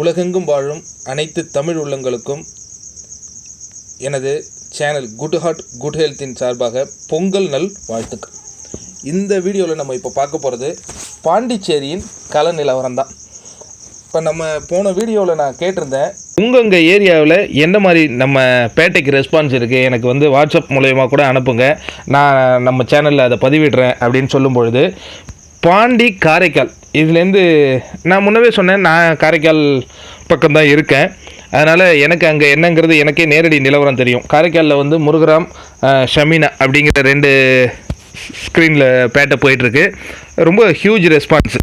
உலகெங்கும் வாழும் அனைத்து தமிழ் உள்ளங்களுக்கும் எனது சேனல் குட் ஹார்ட் குட் ஹெல்த்தின் சார்பாக பொங்கல் நல் வாழ்த்துக்கள். இந்த வீடியோவில் நம்ம இப்போ பார்க்க போகிறது பாண்டிச்சேரியின் கல நிலவரம் தான். இப்போ நம்ம போன வீடியோவில் நான் கேட்டிருந்தேன் உங்கங்க ஏரியாவில் என்ன மாதிரி நம்ம பேட்டைக்கு ரெஸ்பான்ஸ் இருக்குது எனக்கு வந்து வாட்ஸ்அப் மூலயமா கூட அனுப்புங்க. நான் நம்ம சேனலில் அதை பதிவிடுறேன் அப்படின்னு சொல்லும் பொழுது பாண்டி காரைக்கால். இதுலேருந்து நான் முன்னவே சொன்னேன் நான் காரைக்கால் பக்கம்தான் இருக்கேன். அதனால் எனக்கு அங்கே என்னங்கிறது எனக்கே நேரடி நிலவரம் தெரியும். காரைக்காலில் வந்து முருகராம் ஷமினா ஷமீனா அப்படிங்கிற ரெண்டு ஸ்க்ரீனில் பேட்டை போயிட்டுருக்கு. ரொம்ப ஹியூஜ் ரெஸ்பான்ஸ்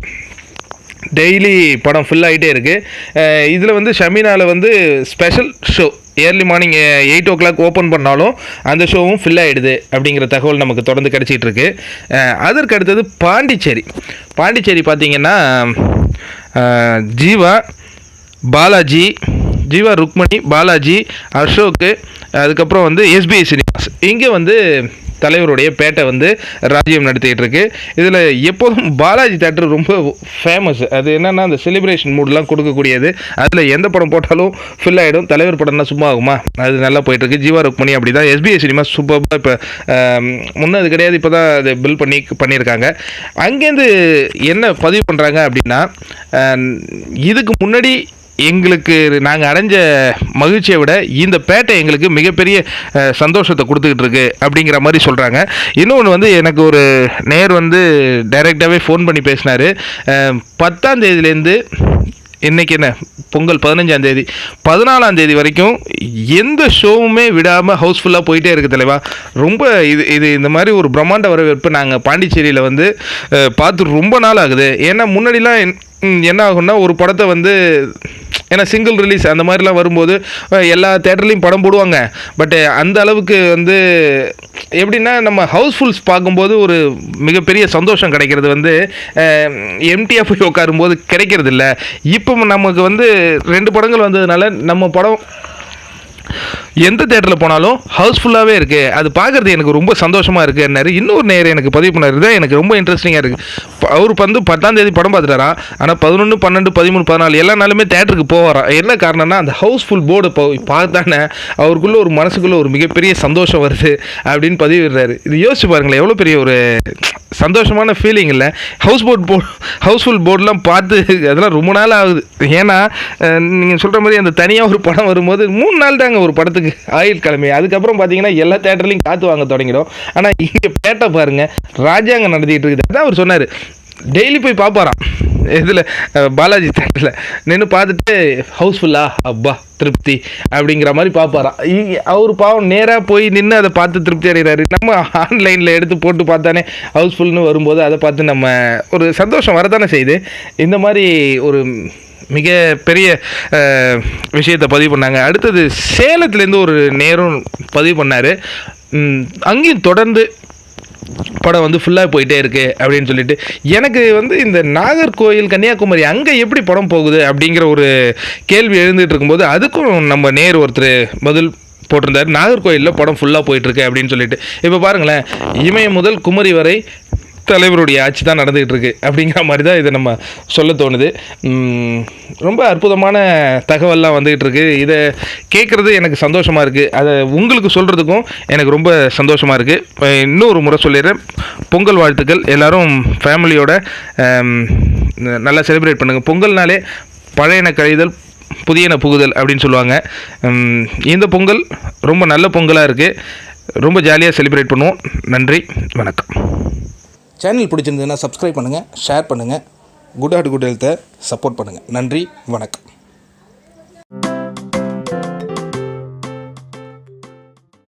டெய்லி படம் ஃபுல்லாகிட்டே ஆகிட்டே இருக்குது இதில் வந்து ஷமீனாவில் வந்து special show early morning eight o'clock open பண்ணாலும் அந்த ஷோவும் ஃபில் ஆகிடுது அப்படிங்கிற தகவல் நமக்கு தொடர்ந்து கிடச்சிட்டு இருக்கு. அதற்கு அடுத்தது பாண்டிச்சேரி. பாண்டிச்சேரி பார்த்தீங்கன்னா ஜீவா பாலாஜி ஜீவா ருக்மணி பாலாஜி அசோக்கு அதுக்கப்புறம் வந்து எஸ்பிஐ சினிமாஸ் இங்கே வந்து தலைவருடைய பேட்டை வந்து ராஜ்யம் நடத்திட்டு இருக்கு இதில் எப்போதும் பாலாஜி தேட்டர் ரொம்ப ஃபேமஸ் அது என்னன்னா அந்த செலிப்ரேஷன் மூடெலாம் கொடுக்கக்கூடியது. அதில் எந்த படம் போட்டாலும் ஃபில் ஆகிடும் தலைவர் படம்னா சும்மா ஆகுமா? அது நல்லா போயிட்டு இருக்கு ஜீவா ருக்மணி அப்படி தான் எஸ்பிஐ சினிமா சூப்பராக இப்போ முன்ன அது கிடையாது. இப்போ தான் அது பில் பண்ணி பண்ணியிருக்காங்க. அங்கேருந்து என்ன பதிவு பண்ணுறாங்க அப்படின்னா இதுக்கு முன்னாடி எங்களுக்கு நாங்கள் அடைஞ்ச மகிழ்ச்சியை விட இந்த பேட்டை எங்களுக்கு மிகப்பெரிய சந்தோஷத்தை கொடுத்துக்கிட்டு இருக்கு அப்படிங்கிற மாதிரி சொல்கிறாங்க இன்னொன்று வந்து எனக்கு ஒரு நேர் வந்து டைரெக்டாகவே ஃபோன் பண்ணி பேசினார். பத்தாம் தேதியிலேருந்து இன்னைக்கு என்ன? பொங்கல் பதினஞ்சாம் தேதி. பதினாலாம் தேதி வரைக்கும் எந்த ஷோவுமே விடாமல் ஹவுஸ்ஃபுல்லாக போயிட்டே இருக்குது தலைவா ரொம்ப இது இது இந்த மாதிரி ஒரு பிரம்மாண்ட வரவேற்பு நாங்கள் பாண்டிச்சேரியில் வந்து பார்த்து ரொம்ப நாள் ஆகுது. ஏன்னா முன்னாடிலாம் என்ன ஆகும்னா ஒரு படத்தை வந்து ஏன்னா சிங்கிள் ரிலீஸ் அந்த மாதிரிலாம் வரும்போது எல்லா தேட்டர்லேயும் படம் போடுவாங்க. பட் அந்த அளவுக்கு வந்து எப்படின்னா நம்ம ஹவுஸ்ஃபுல்ஸ் பார்க்கும்போது ஒரு மிகப்பெரிய சந்தோஷம் கிடைக்கிறது வந்து எம்டிஎஃப் போய் உட்காரும்போது கிடைக்கிறது இல்லை இப்போ நமக்கு வந்து ரெண்டு படங்கள் வந்ததுனால நம்ம படம் எந்த தேட்டரில் போனாலும் ஹவுஸ்ஃபுல்லாகவே இருக்குது அது பார்க்குறது எனக்கு ரொம்ப சந்தோஷமாக இருக்குன்னாரு இன்னொரு நேரம் எனக்கு பதிவு பண்ணார். தான் எனக்கு ரொம்ப இன்ட்ரெஸ்டிங்காக இருக்குது அவர் வந்து பத்தாம் தேதி படம் பார்த்துட்டாரா? ஆனால் பதினொன்று பன்னெண்டு பதிமூணு பதினாலு எல்லா நாளுமே தேட்டருக்கு போவாராம் என்ன காரணம்னா அந்த ஹவுஸ்ஃபுல் போர்டு பார்த்தானே அவருக்குள்ளே ஒரு மனசுக்குள்ளே ஒரு மிகப்பெரிய சந்தோஷம் வருது அப்படின்னு பதிவிடுறாரு. இது யோசிச்சு பாருங்களேன் எவ்வளோ பெரிய ஒரு சந்தோஷமான ஃபீலிங் இல்லை. ஹவுஸ் போட் போ ஹவுஸ்ஃபுல் போர்டெலாம் பார்த்து அதெல்லாம் ரொம்ப நாள் ஆகுது. ஏன்னா நீங்கள் சொல்கிற மாதிரி அந்த தனியாக ஒரு படம் வரும்போது மூணு நாள் தாங்க ஒரு படத்துக்கு ஆயுள் கிழமை அதுக்கப்புறம் பார்த்தீங்கன்னா எல்லா தேட்டர்லையும் காற்று வாங்க தொடங்கிடும். ஆனால் இங்கே பேட்டை பாருங்கள் ராஜாங்கம் நடத்திட்டு இருக்குது. அதான் அவர் சொன்னார். டெய்லி போய் பார்ப்பாராம் இதில் பாலாஜி தேட்டரில் நின்று பார்த்துட்டு ஹவுஸ்ஃபுல்லா அப்பா திருப்தி. அப்படிங்கிற மாதிரி பார்ப்பாராம் அவர் பாவம் நேராக போய் நின்று அதை பார்த்து திருப்தி அடைகிறாரு. நம்ம ஆன்லைனில் எடுத்து போட்டு பார்த்தானே ஹவுஸ்ஃபுல்னு வரும்போது அதை பார்த்து நம்ம ஒரு சந்தோஷம் வரதானே செய்யுது. இந்த மாதிரி ஒரு மிக பெரிய விஷயத்தை பதிவு பண்ணாங்க. அடுத்தது சேலத்துலேருந்து ஒரு நேரம் பதிவு பண்ணார். அங்கேயும் தொடர்ந்து படம் வந்து ஃபுல்லாக போயிட்டே இருக்குது அப்படின்னு சொல்லிட்டு. எனக்கு வந்து இந்த நாகர்கோயில் கன்னியாகுமரி அங்கே எப்படி படம் போகுது அப்படிங்கிற ஒரு கேள்வி எழுந்துகிட்டு இருக்கும்போது அதுக்கும் நம்ம நேர் ஒருத்தர் பதில் போட்டிருந்தார். நாகர்கோயிலில் படம் ஃபுல்லாக போயிட்டுருக்கு அப்படின்னு சொல்லிட்டு. இப்போ பாருங்களேன் இமயம் முதல் குமரி வரை தலைவருடைய ஆட்சி தான் நடந்துகிட்டு இருக்கு அப்படிங்கிற மாதிரி தான் இதை நம்ம சொல்ல தோணுது. ரொம்ப அற்புதமான தகவல்லாம் வந்துகிட்டு இருக்கு இதை கேட்குறது எனக்கு சந்தோஷமாக இருக்குது அதை உங்களுக்கு சொல்கிறதுக்கும் எனக்கு ரொம்ப சந்தோஷமாக இருக்குது இன்னொரு முறை சொல்லிடுறேன். பொங்கல் வாழ்த்துக்கள். எல்லாரும் ஃபேமிலியோட நல்லா செலிப்ரேட் பண்ணுங்கள் பொங்கல்னாலே பழையன கழிதல் புதியன புகுதல் அப்படின்னு சொல்லுவாங்க. இந்த பொங்கல் ரொம்ப நல்ல பொங்கலாக இருக்குது ரொம்ப ஜாலியாக செலிப்ரேட் பண்ணுவோம். நன்றி. வணக்கம். சேனல் பிடிச்சிருந்ததுன்னா சப்ஸ்கிரைப் பண்ணுங்கள் ஷேர் பண்ணுங்கள் குட் ஹார்ட் குட் ஹெல்த்தை சப்போர்ட் பண்ணுங்கள் நன்றி வணக்கம்.